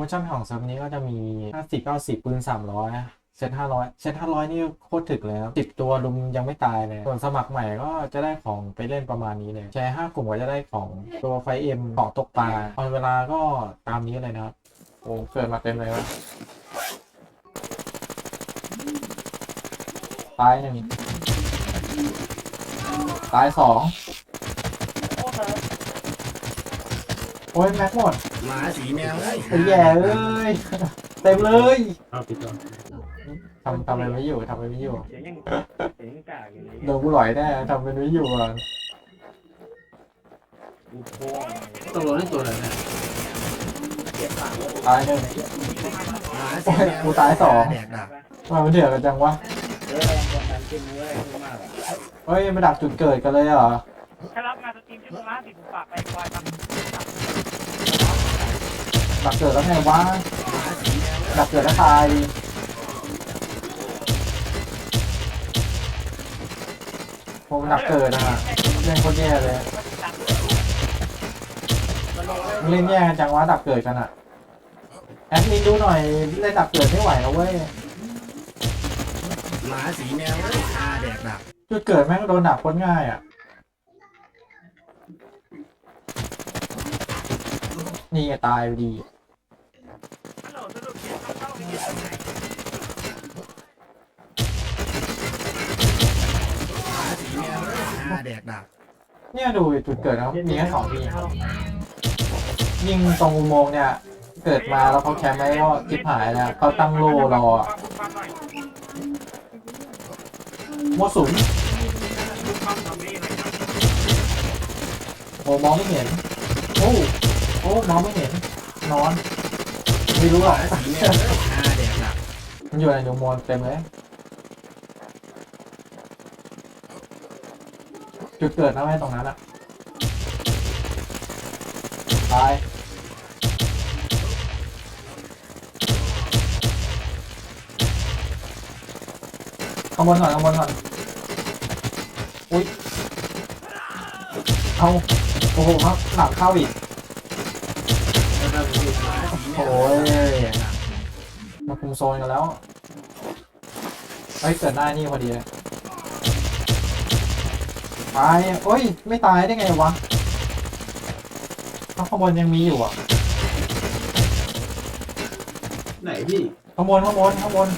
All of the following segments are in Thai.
โมชั่นของเซิร์ฟนี้ก็จะมี 50 90 ปืน 300 เซต500 เซต500 นี่โคตรถึกเลยครับ10 ตัวลุมยังไม่ตายเลย ส่วนสมัครใหม่ก็จะได้ของไปเล่นประมาณนี้เลย แชร์5กลุ่มก็จะได้ของตัวไฟเอ็มของตกปลาตอนเวลาก็ตามนี้เลยนะครับโอ้เกิดมาเต็มเลยวะตายหนึ่งตายสอง โอ้ยแม็กหมดหมาสีแมวเอ้ยไอ้แย่เอ้ยเต็มเลยเอาปิดก่อนทำทำอะไรไม่อยู่ทำอะไรไม่อยู่เสียงยังเสียงยังกากอยู่เลยโดนกูหลอยแน่ทำเป็นไม่อยู่อะกูโค้งตกลงได้ตัวอะไรเนี่ยตายหนึ่ง หมาโอ้สียแมวกูตายสอง แดกดักทำไมมันเดือดกันจังวะเออความดันขึ้นเว้ยขึ้นมากอะเฮ้ยมาดักจุดเกิดกันเลยเหรอถ้ารับงานสตรีมชื่อมาสิผมฝากไปคอยครับ ดักเกิดแล้วไงวะดักเกิดแล้วตายผมดักเกิดอะเล่นโคตรแย่เลยเล่นแย่กันจังวะดักเกิดกันอะแอดมินดูหน่อยเล่นดักเกิดไม่ไหวแล้วเว้ยหมาสีแมวเอ้ยคาแดกดักจุดเกิดแม่งโดนดักคตรง่ายอะ นี่ไงตายไปดีฮัลโหลสรุปเขียนต้องเข้าไปเขียนตรงไหนหมาสีแมวเอ้ยคาแดกดักเนี่ยดูจุดเกิดนะครับมีแค่สองทียิงตรงอุโมงค์เนี่ย เกิดมาแล้วเขาแคมป์ไว้ก็จิบหายแล้วเขาตั้งโล่รออะความหน่อยมั่วสุมความทำนี่หน่อยครับโอ้มองไม่เห็นโอ้โอ้มองไม่เห็นนอน ไม่รู้หรอกมาสีแมวเอ้ยคาแดกดักมันอยู่ในอุโมงค์เต็มเลยจุดเกิดนะไม่ตรงนั้นอะตายข้างบนก่อนข้างบนก่อนอุ้ยเอาโอ้โหครับหลังเข้าอีก โอ้ยคาแดกดักมาคุมโซนกันแล้วเฮ้ยเกิดได้นี่พอดีเลยตายโอ้ย ไม่ตายได้ไงวะข้างบนยังมีอยู่อะ ไหนพี่ข้างบนข้างบนข้างบน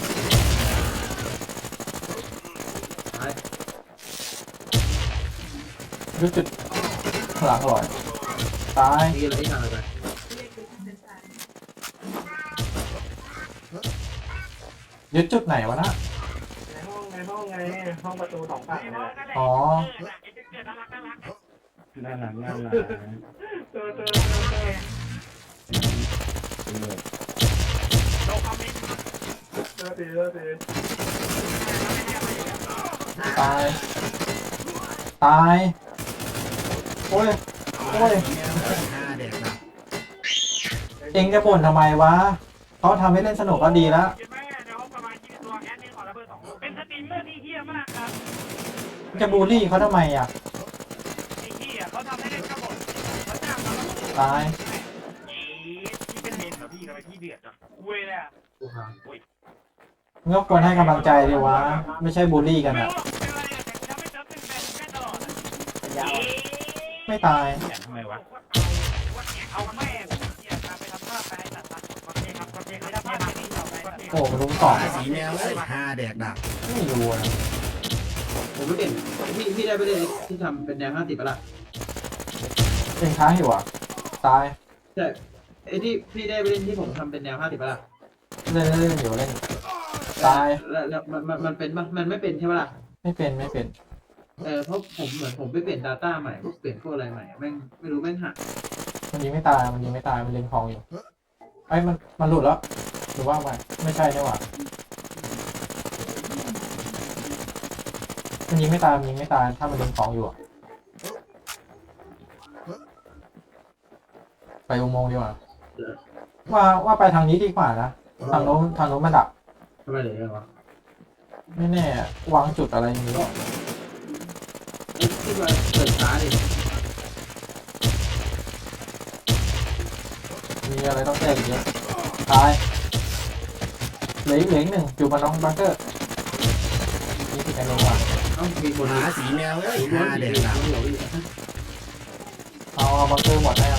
ตายรู้จุดข้างหลังอร่อย ตายนี่อะไรที่ทำอะไร ยึดจุดไหนวะนะ ในห้องในห้องไงห้องประตูสองฝั่งนี่แหละอ๋อเกิดน่ารักน่ารักนั่นหลังนั่นหลังเจอเจอเจอโดนคอมเมนต์เจอตีเจอตีตาย ตาย โอ้ยหมาสีแมวเอ้ยคาแดกดักเองจะบ่นทำไมวะเขาทำให้เล่นสนุกก็ดีแล้ว จะบูลลี่เขาทำไมอะไอ้เฮี้ยเขาทำให้เล่นกระบอกเขาจ้างเราแล้วตาย พี่เป็นเมนเหรอพี่ทำไมพี่เดือดอะเว้ยเลยอะก็ควรให้กำลังใจดีวะ ไม่ใช่บูลลี่กันไม่อะ รู้หรอกเป็นอะไรอะแต่จะไม่เจอเป็นแฟนแค่ตลอดอะยาวไม่ตาย แขนทำไมวะเอาแม่เนี่ยตามไปทำภาพไปให้ตัดตัดโอเคครับ โอเคครับภาพนี้ต่อไปโอ้มันรุมหสองมาสีแมวเอ้ยคาแดกดักไม่รู้อะ ผมไม่เด่นพี่พี่ได้ไปเล่นที่ทำเป็นแนวห้าสิบปะล่ะเป็นค้างอยู่อะ ตายใช่ไอ้ที่พี่ได้ไปเล่นที่ผมทำเป็นแนวห้าสิบปะล่ะเล่นเล่นเล่นอยู่เล่น ตาย แล้วแล้วมันมันมันเป็นปะมันไม่เป็นใช่ปะล่ะไม่เป็นไม่เป็น เออเพราะผมเหมือนผมไปเปลี่ยน Data ใหม่เปลี่ยนพวกอะไรใหม่แม่งไม่รู้แม่งหักมันยิงไม่ตาย มันยิงไม่ตาย มันเล็งทองอยู่ไอ้ยมัน มันหลุดแล้ว หรือว่าไม่ไม่ใช่นี่หว่า มันยิงไม่ตายมันยิงไม่ตายถ้ามันเล็งทองอยู่อะไปอุโมงค์ดีกว่าว่าว่าไปทางนี้ดีกว่านะทางโน้นทางโน้นมันดักทำไมเลยอะวะไม่แน่วางจุดอะไรอย่างนี้ที่ว่าเปิดช้าดิมีอะไรต้องแก้อีกเยอะตายเหลืออีกเหลืออีกหนึ่งอยู่บนน้องบังเกอร์นี่คือการลงว่ะเอ้ามีคนหาสีแมวเอ้ยหาสีแดเหลืองดับเหลืองอีกเอาเอาบังเกอร์หมดแล้ว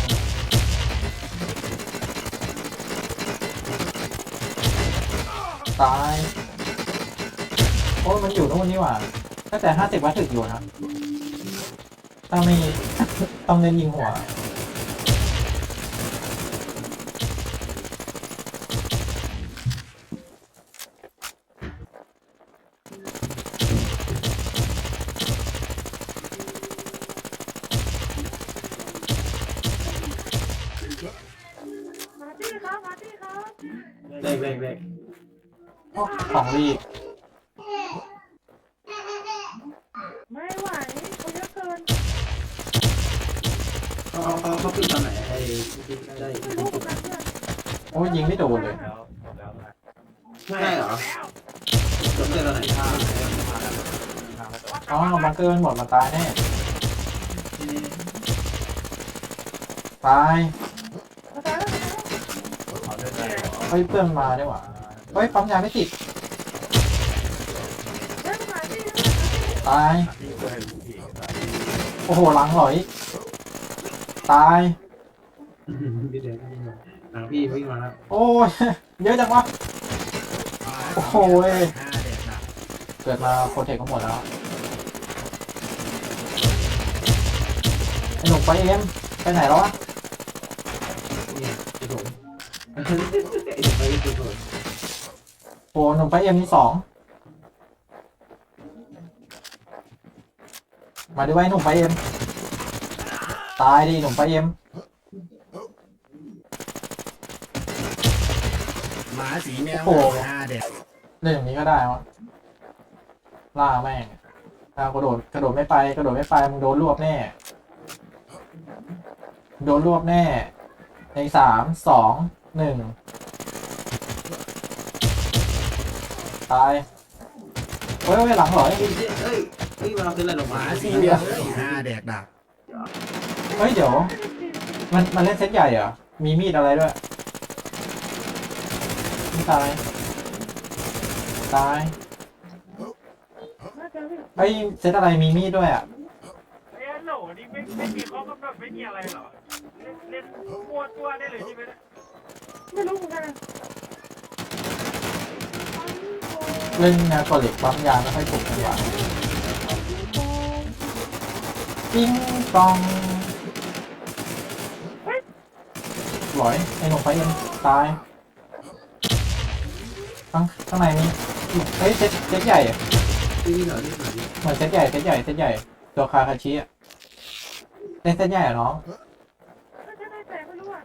ตายโอ้ยมันอยู่นู่นนี่หว่าตั้งแต่ห้าสิบวัตถึกอยู่นะถ้าไม่ต้องเล่นยิงหัว เขาเขาเขาเขาปิดตอนไหนไอ้ที่ได้ไม่รู้เหมือนกันเพื่อนโอ้ยยิงไม่โดนเลยใช่เหรอจบได้ตอนไหนอ๋อบังเกอร์มันหมดมันตายแน่ตายมาตายแล้วเฮ้ยเพื่อนมาได้หว่าเฮ้ยปั๊มยาไม่ติดเล่นมาที่ตาย โอ้โหหลังหลอย ตาย พี่เดนหลังพี่วิ่งมาแล้วโอ้ยเยอะจังวะ โอ้โหเว้ย ห้าแดกดับเกิดมาโปรเทคก็หมดแล้วไอหนุ่มไปเอ็มไปไหนแล้ววะเนี่ยไอ้ผมไอ้ไปไอ้ผมโอ้หนุ่มไปเอ็มมีสองมาดูไว้หนุ่มไปเอ็ม ตายดิหนุ่มไปเอ็มหมาสีแมวโอ้โหห้าแดกเล่นอย่างนี้ก็ได้วะล่าแม่งถ้ากระโดดกระโดดไม่ไปกระโดดไม่ไปมึงโดนรวบแน่ โดนรวบแน่ ในสามสองหนึ่งตายเฮ้ยเฮ้ยหลังเหรอ เฮ้ยเฮ้ยเฮ้ยเราเป็นอะไรลงหมามาสีแมวเอ้ยห้าแดกดับ เฮ้ยเดี๋ยว มันมันเล่นเซตใหญ่เหรอ มีมีดอะไรด้วยม่ตาย ตายน่าจะพี่เฮ้ยเซตอะไรมีมีดด้วยอะเอ้ยโหลนี่ไม่ไม่มีข้อกำหนดไม่มีอะไรหรอเล่นเล่นมัวตัวได้เลยใช่ไหมไม่รู้เหมือนกันเล่นงานกอเหล็กปั๊มยาไม่ค่อยถูกจังหวะ ปิ้งปอง หลอยไอ้หนุ่มไฟเอ็นตาย ข้างข้างในนี้เฮ้ยเซตเซตใหญ่อะนี่หน่อยนี่หน่อยเหมือนเซตใหญ่เซตใหญ่เซตใหญ่ ตัวคาคาชิอะเล่นเซตใหญ่อะน้องน่าจะได้แต่ไม่รู้อะ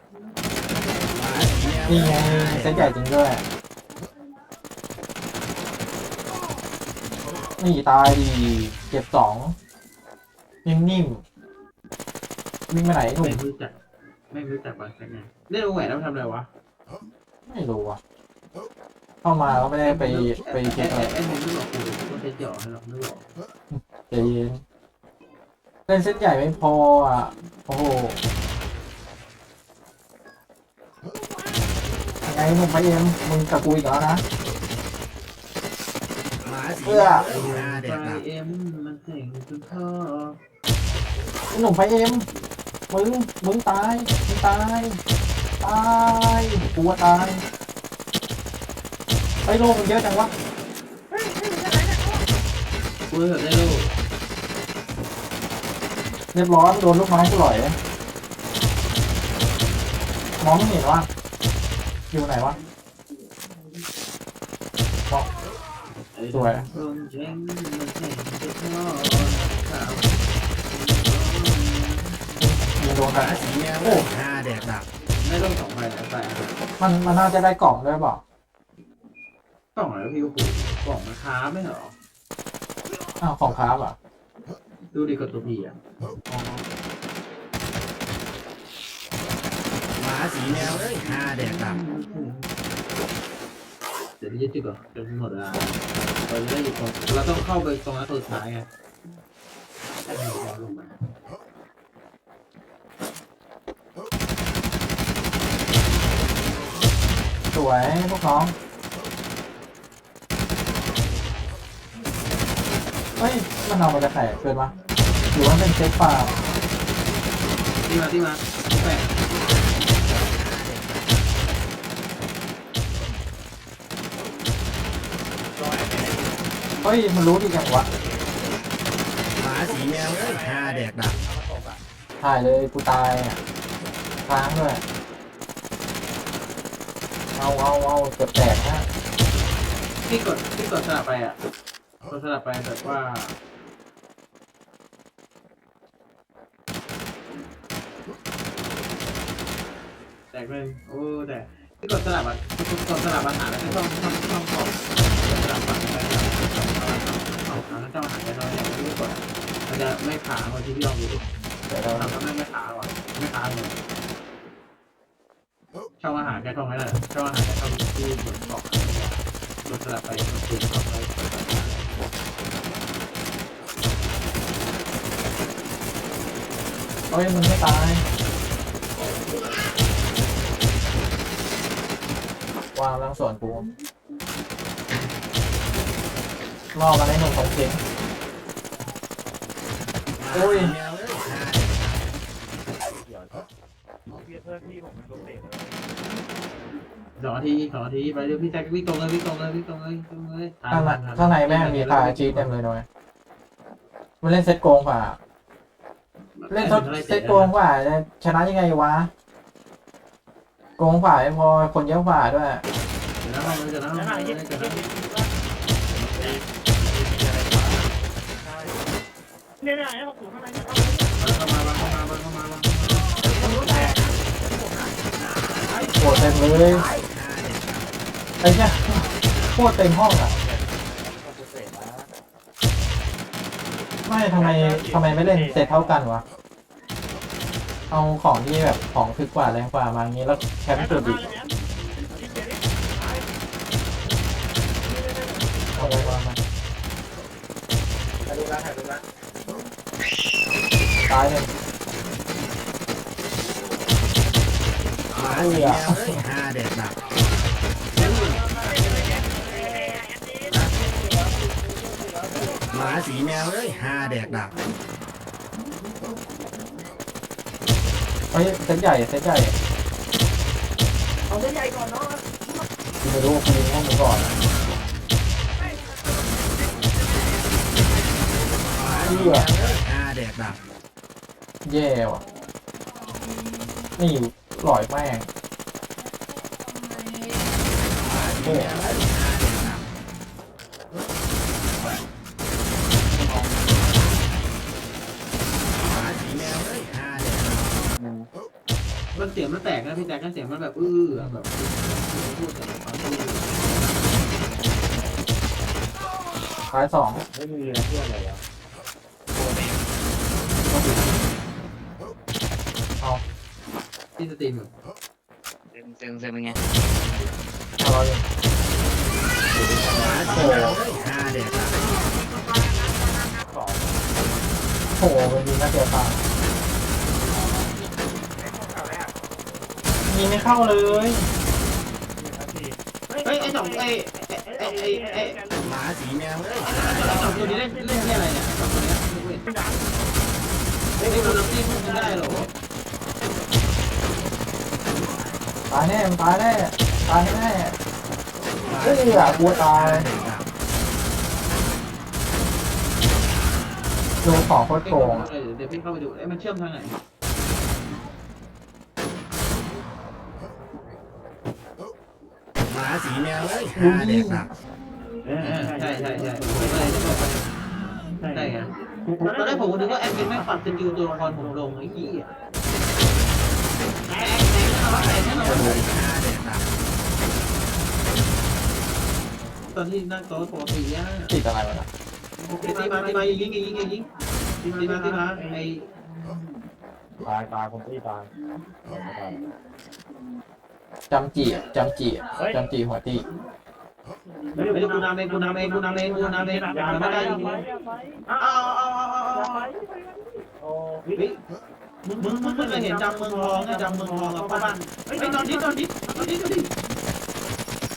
หมาสีแมวนี่ไงเซตใหญ่จริงด้วยนี่ตายดีเก็บสองนิ่มๆวิ่งไปไหนหนุ่ไม่มรู้จัก ไม่รู้จักบางแสนเล่นวงแหวนแล้วทำอะไรวะไม่รู้อะ เข้ามาก็ไม่ได้ไปไปเช็คอะไรไอ้ผมไม่บอกกูว่าจะเจาะให้เราไม่บอกใจเย็นเล่นเส้นใหญ่ไม่พออะ โอ้โหยังไงหนุ่มไปเอ็มมึงกับกูอีกแล้วนะ หมาสีเพื่แมอวเอ้ยห้าแดไฟกดับเอ็มมันเสียงจนท่อไอ้หนุ่มไปเอ็ม มึง มึงตาย มึงตาย ตายกูว่ตายไอ้โลกมันเยอะจังวะเฮ้ยไม่รู้จะไหนเนี่ยกูเถอะได้ลูกเรียบร้อยโดนลูกน้กูหล่อยมองไม่เห็นว่าอยู่ไหนวะสวยลงเจงมันเสียงจนท่อยิ งโดนหกัมานสีแมวเอ้ยห้าแดกดับไม่ต้องสองใบแล้วแต่มันมันน่าจะได้กล่องด้วยเปล่ากล่องแล้วพี่กูกล่องมันค้าไม่เหรออ้าวของค้าอะดูดิกดตัวพีอะหมาสีแมวเอ้ยห้าแดกดับเดี๋ยวพี่จะจุดก่อนจนหมดเวลาเราจะได้หยุดตรงเราต้องเข้าไปตรงนั้นตัวสุดท้ายไงให้มันย้อนลงมา สสวยพวกน้องเฮ้ย มันเอามาจากไหนเกินวะหรือว่าเป็นเซฟป่าที่มาที่มาแปะเฮ้ย มันรู้ดีจังวะหมาสีแมวเอ้ยห้าแดกดับถ่ายเลยกูตายอะค้างด้วย เอาเอาเอาเกือบแตกนะที่กดที่กดสลับไปอะกดสลับไปแบบว่าแตกเลยโอ้แต่ที่กดสลับอะกดสลับอาหารแล้วก็ต้องต้องต้องกดสลับไปไปเอาเอาแล้วเจ้อาหารจะน้อยอย่างที่กดมันจะไม่ขาคนที่พี่ลองดูดิเดี๋ยวเราทำแล้วไม่ไม่ขาว่ะไม่ขาเลย ช่องอาหารแค่ช่องนั้นแหละช่องอาหารแค่ช่องที่กดออกกดสลับไปกดเปลี่ยนเข้าไปเฮ้ยมันไม่ตายวางลังส่วนกูล่อมาในหนุ่มของเจงโอ้ย เพื่อนพี่ผมเป็นตัวเตะสองนาทีสองนาทีไปเร็วพี่แจ็ควิ่งตรงเลยวิ่งตรงเลยวิ่งตรงเลยวิ่งตรงเลยข้างในข้างในแม่งมีคาจีเต็มเลยน้อยมันเล่นเซตโกงกว่า เล่นเซตโกงกว่าจะชนะยังไงวะ โกงกว่าไม่พอคนเยอะกว่าด้วย เดี๋ยวนะเดี๋ยวนะแล้วไหนเดี๋ที่ยวนะเนี่ยเนี่ยให้ผมอยู่ข้างในเนี่ยเข้ามาเข้ามาเข้ามาเข้ โหดเต็มเลยไอ้เนี่ยโคตรเต็มห้องอะไม่ทำไมทำไมไม่เล่นเซตเท่ากันวะ เอาของที่แบบของคือกว่าแรงกว่ามาอย่างนี้แล้วแชมป์สุดอีกเอาไปวางมาถ่ายรูปแเลยหมาสีแมวเอ้ยห้าแดกดับหมาสีแมวเอ้ยห้าแดกดับเฮ้ยเซตใหญ่เซตใหญ่เอาเส้นใหญ่ก่อนเนาะคุณไม่รู้คุณยิงห้องมึงก่อนอะหมาสีแมวเอ้ยห้าแดกดับแย่ว่ะนี่ อยู่หลอยแม่งหมาสีแมวเอ้ยห้าแดกดับหมาสีแมวเอ้ยห้าแดกดับมันเสียงมันแตกนะพี่แจ็คเสียงมันแบบอื้อแบบพูดแบบความอื้อท้ายสองไม่มีนะเพื่อนเลยอะ ที่สตรีมอยู่เซ็งเซ็งเซ็งเป็นไงเอาเราอยู่หมาสีแมวเอ้ยห้าแดกดับโอ้โหมันยิงน่าเสียตายิงไม่เข้าเลย เฮ้ยไอ้สองไอ้ไอ้ไอ้ไอ้หมาสีแมวเอ้ยสองตัวนี้เล่นเล่นที่อะไรเนี่ยสองตัวนี้ไม่เห็นไม่รู้ที่พูดได้หรอ ตายแน่มันตายแน่ตายแน่หมาเฮ้ยสีแมอะวกลัวตายแดกดับดูของโคตรโกงอะเดี๋ยวพี่เข้าไปดูไอ้มันเชื่อมทางไหนหมาสีแมวเอ้ยห้าแดกดับใช่ใช่ใช่ผมเลยจะบอกไปใช่ไงตอนแรกผมก็นึกว่าแอดมินไม่ปัดสกิลตัวละครผมลงไอ้ยี่อะแตกแตอนนที่นั่งโต๊ะปกติอะติดอะไรวะนะตีมาตีมายิงยิงยิงยิงยิงตีมาตีมาไอ้ตายตายผมที่ตายจำจีอะจำจีอะจำจีหัวตีไม่ได้กูนำเองกูนำเองกูนำเองกูนำเองไม่ได้ยิงอ้าวอ้าวอ้าวอ้าวโอ้ มึงมึงมึงไม่เคยเห็นจำเมืองทองนะจำเมืองทองกับพ่อบ้านไอ้ตอนนี้ตอนนี้ตอนนี้ตอนนี้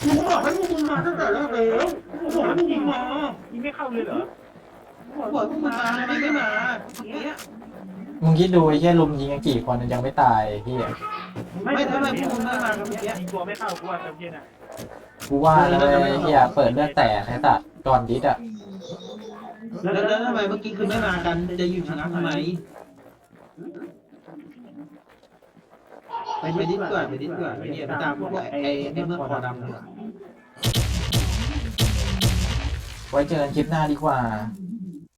กูบอกให้พวกมึงมาตั้งแต่แรกแล้วกูบอกให้พวกมึงมายิงไม่เข้าเลยเหรอกูบอกให้พวกมึงมาทำไมไม่มาอย่างเงี้ยมึงคิดดูไอ้เหี้ยลุมยิงกันกี่คนยังไม่ตายไอ้เหี้ยไม่ทำไมพวกมึงไม่มากันเมื่อกี้ยิงตัวไม่เข้ากูว่าเมื่อกี้น่ะกูว่าเลยเหี้ยเปิดเลือดแต่ไอ้สัตว์ก่อนดิสอะแล้วแล้วทำไมเมื่อกี้คือไม่มากันจะอยู่ชนะทำไม ไปไปดิสก่อนไปดิสก่อนไปเนี่ยไปตามพวกไอ้ไอ้เมื่อคอดำดีกว่าไว้เจอกันคลิปหน้าดีกว่า